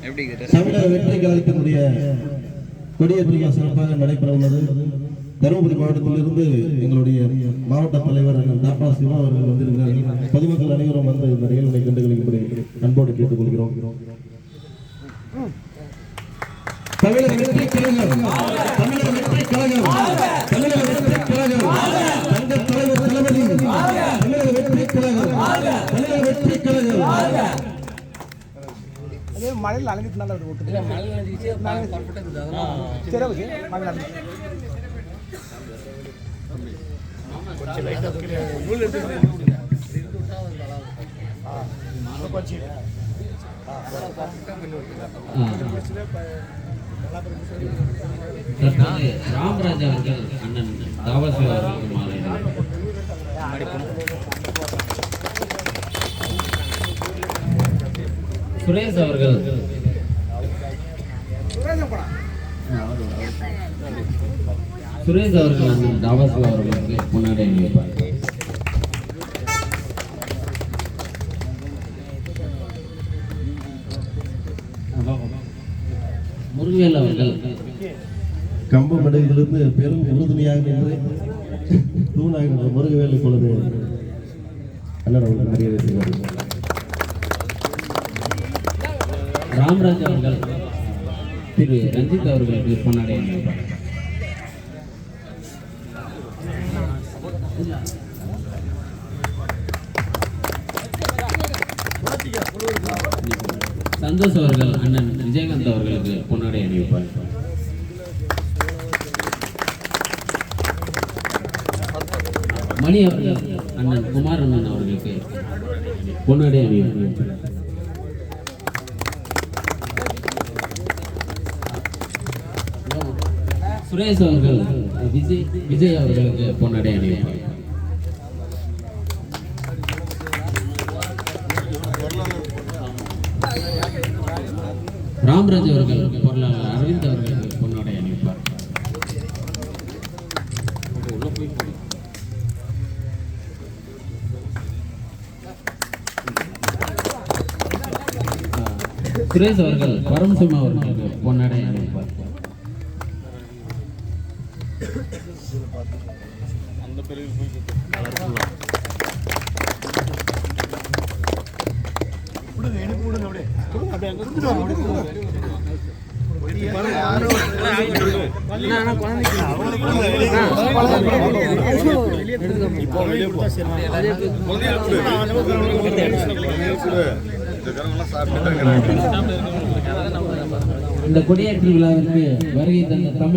எப்படி தமிழக வெற்றி கொடிய பிரிவு சிறப்பாக நடைபெற உள்ளது தருமபுரி மாவட்டத்திலிருந்து எங்களுடைய மாவட்ட தலைவர் தாப்பா சிவா அவர்கள் வந்திருக்கிறார்கள் பொதுமக்கள் அனைவரும் வந்து இந்த நிகழ்வை கண்டுகளிக்கும்படி அன்போடு கேட்டுக்கொள்கிறோம். தமிழக வெற்றி கழகம் தமிழக வெற்றி கழகம் தமிழக வெற்றி கழகம் தங்க தலைவர் தளபதி தமிழக வெற்றி கழகம் தமிழக வெற்றி கழகம். அதே மழையில் ஓட்டு ஓகே மழை நனைஞ்சிட்டு. ராமராஜா அவர்கள் அண்ணன் தாவாசி அவர்களுக்கு மாலை சுரேஷ் அவர்கள் சுரேஷ் அவர்கள் அண்ணன் தாவாசி அவர்களுக்கு முன்னாடி அணிவிப்பார் முருகவேல் அவர்கள் கம்பமடையிலிருந்து பெரும் உறுதுணையாக நின்று தூணாக நின்ற முருகவேல் இப்பொழுது அண்ணன் அவர்கள் மரியாதை செய்வார்கள். ராமராஜ் அவர்கள் திரு ரஞ்சித் அவர்களுக்கு பொன்னாடை சந்தோஷ் அவர்கள் அண்ணன் விஜயகாந்த் அவர்களுக்கு பொன்னாடை அணிவிப்பார். மணி அவர்கள் அண்ணன் குமார் அண்ணன் அவர்களுக்கு பொன்னாடை அணிவிப்பார். சுரேஷ் அவர்கள் விஜய் விஜய் அவர்களுக்கு பொன்னடை அணிவிப்பார். ராம்ராஜ் அவர்கள் பொருளாளர் அரவிந்த் அவர்களுக்கு பொன்னடை அணிவிப்பார். சுரேஷ் அவர்கள் பரமசிம்மா அவர்களுக்கு பொன்னடை அணிவிப்பார். இந்த கொடியேற்று விழாவிற்கு வருகை தந்த தமிழ்